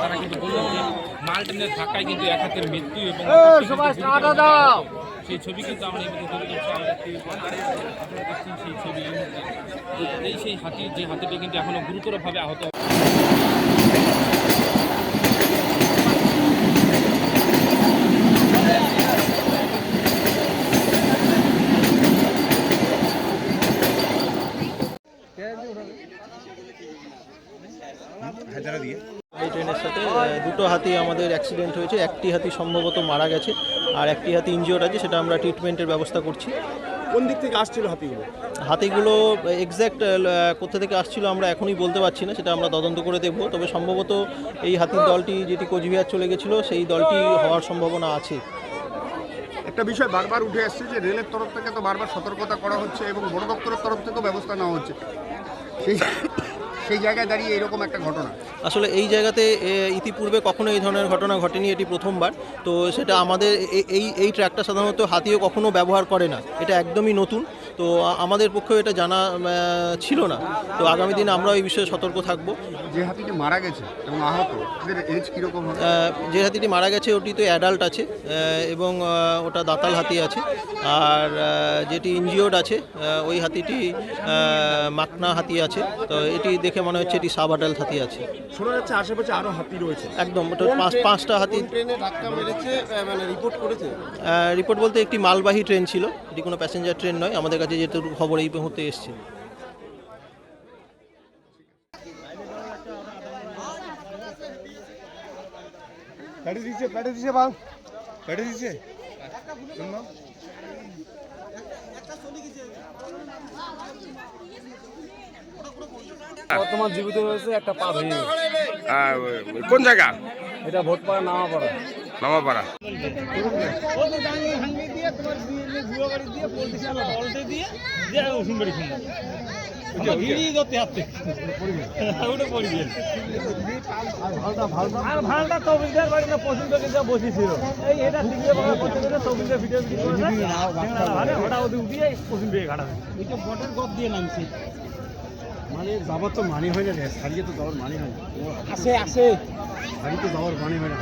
তারা কিন্তু বললেন যে মালটেনের ধাক্কায় কিন্তু এক হাতের মৃত্যু এবং সেই ছবি কিন্তু আমরা এই আমাদের আপনারা দেখছেন সেই ছবি। এই এই সেই হাতি যে হাতিটি কিন্তু এখনও গুরুতরভাবে আহত এই ট্রেনের সাথে দুটো হাতি আমাদের অ্যাক্সিডেন্ট হয়েছে। একটি হাতি সম্ভবত মারা গেছে আর একটি হাতি ইনজিওর্ড আছে সেটা আমরা ট্রিটমেন্টের ব্যবস্থা করছি। কোন দিক থেকে আসছিল হাতিগুলো? হাতিগুলো এক্স্যাক্ট কোথা থেকে আসছিল আমরা এখনই বলতে পারছি না সেটা আমরা তদন্ত করে দেখব। তবে সম্ভবত এই হাতির দলটি যেটি কোচবিহার চলে গেছিল সেই দলটি হওয়ার সম্ভাবনা আছে। একটা বিষয় বারবার উঠে আসছে যে রেলের তরফ থেকে তো বারবার সতর্কতা করা হচ্ছে এবং বড় দপ্তরের তরফ থেকেও ব্যবস্থা নেওয়া হচ্ছে। সেই সেই জায়গায় দাঁড়িয়ে এরকম একটা ঘটনা? আসলে এই জায়গাতে ইতিপূর্বে কখনো এই ধরনের ঘটনা ঘটেনি, এটি প্রথমবার। তো সেটা আমাদের এই এই ট্র্যাকটা সাধারণত হাতিও কখনো ব্যবহার করে না। এটা একদমই নতুন। তো আমাদের পক্ষেও এটা জানা ছিল না। তো আগামী দিনে আমরা এই বিষয়ে সতর্ক থাকব। যে হাতিটি মারা গেছে এবং আহত এদের এজ কীরকম যে হাতিটি মারা গেছে ওটি তো অ্যাডাল্ট আছে এবং ওটা দাতাল হাতি আছে। আর যেটি ইনজিওর্ড আছে ওই হাতিটি মাকনা হাতি আছে। তো এটি দেখে মনে হচ্ছে এটি সাব অ্যাডাল্ট হাতি আছে। শোনা যাচ্ছে আশেপাশে আরও হাতি রয়েছে। একদম ওটা পাঁচ পাঁচটা হাতি ট্রেনে ধাক্কা মেরেছে মানে রিপোর্ট করেছে? রিপোর্ট বলতে একটি মালবাহী ট্রেন ছিল। এটি কোনো প্যাসেঞ্জার ট্রেন নয় আমাদের কাছে যেটুকু খবর এই মুহূর্তে এসছে। প্যাটে দিচ্ছে প্যাটে দিচ্ছে বাল। প্যাটে দিচ্ছে। বর্তমান জীবিত রয়েছে একটা পা ভেঙে। কোন জায়গা? এটা ভোটপাড়া নামাপাড়া। বসেছিল এই এটা ভিডিও ভিডিও করে ওদের উঠিয়ে পছন্দ দিয়ে ঘাটা এটা বটের গপ দিয়ে নামছি মানে যাবার তো মানি হয় না। রে সারিয়ে তো যাওয়ার মানি হয় না আসে আসে। সারিয়ে তো যাওয়ার মানি হয় না।